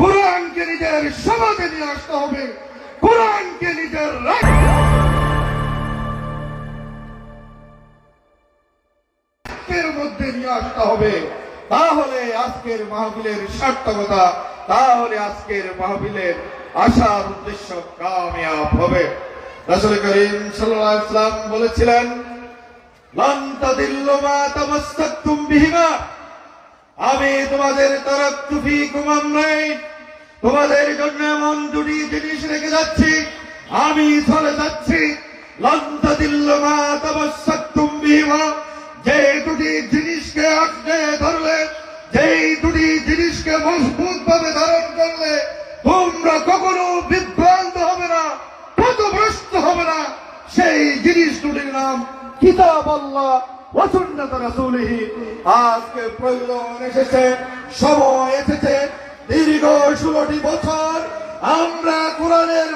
কোরআনকে নিজের সমাজে নিয়ে আসতে হবে। কোরআনকে নিজের মধ্যে নিয়ে আসতে হবে। তাহলে আজকের মাহফিলের সার্থকতা, তাহলে আজকের মাহবিলের আশার উদ্দেশ্য কামিয়াব হবে। রাসূল করিম ওয়াসাল্লাম বলেছিলেন লান তাদিল্লু মা তামাসসাকতুম বিহিমা আমি তোমাদের তরফ তুফি কুমাম নাই তোমাদের জন্য এমন দুটি জিনিস রেখে যাচ্ছি। আমি চলে যাচ্ছি। যে দুটি জিনিসকে আঁকড়ে ধরলে, যেই দুটি জিনিসকে মজবুত ভাবে ধারণ করলে, তোমরা কখনো বিভ্রান্ত হবে না, পথভ্রষ্ট হবে না। সেই জিনিস দুটির নাম কিতাব আল্লাহ। আজকে প্রয়োজন এসেছে, সময় এসেছে, দীর্ঘ বছর আমরা কোরআনের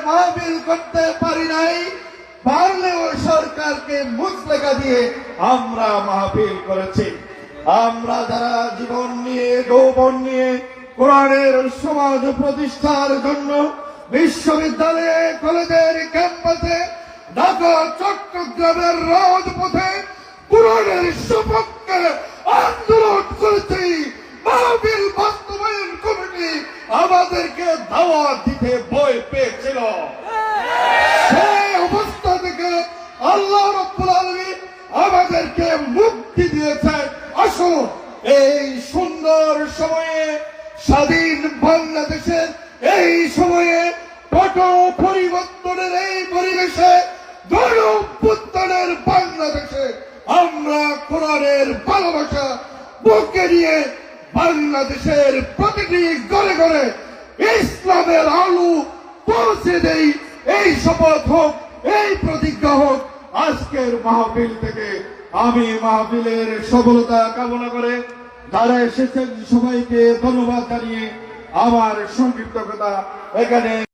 করতে পারি নাই পারলেও সরকারকে মুসলেখা দিয়ে আমরা মাহফিল করেছি। আমরা যারা জীবন নিয়ে, যৌবন নিয়ে কোরআনের সমাজ প্রতিষ্ঠার জন্য বিশ্ববিদ্যালয়ে, কলেজের ক্যাম্পাসে, ঢাকা, চট্টগ্রামের রাজপথে কোরআনের সপক্ষে আন্দোলন করেছি মাহবিল বাস্তবায়ন কমিটি। আমাদেরকে দাওয়াত দিতে বই পেয়েছিল। সেই অবস্থা থেকে আল্লাহ রব্বুল আলামিন আমাদেরকে মুক্তি দিয়েছে আসুন এই সুন্দর সময়ে, স্বাধীন বাংলাদেশের এই সময়ে পট পরিবর্তনের এই পরিবেশে গণ বাংলাদেশে আমরা কোরআনের ভালোবাসা বুকে নিয়ে বাংলাদেশের প্রতিটি ঘরে ঘরে ইসলামের আলু পৌঁছে দেই। এই শপথ হোক, এই প্রতিজ্ঞা হোক, আজকের মাহফিল থেকে আমি মাহফিলের সফলতা কামনা করে যারা এসেছেন সবাইকে ধন্যবাদ জানিয়ে আমার সংক্ষিপ্ত কথা এখানে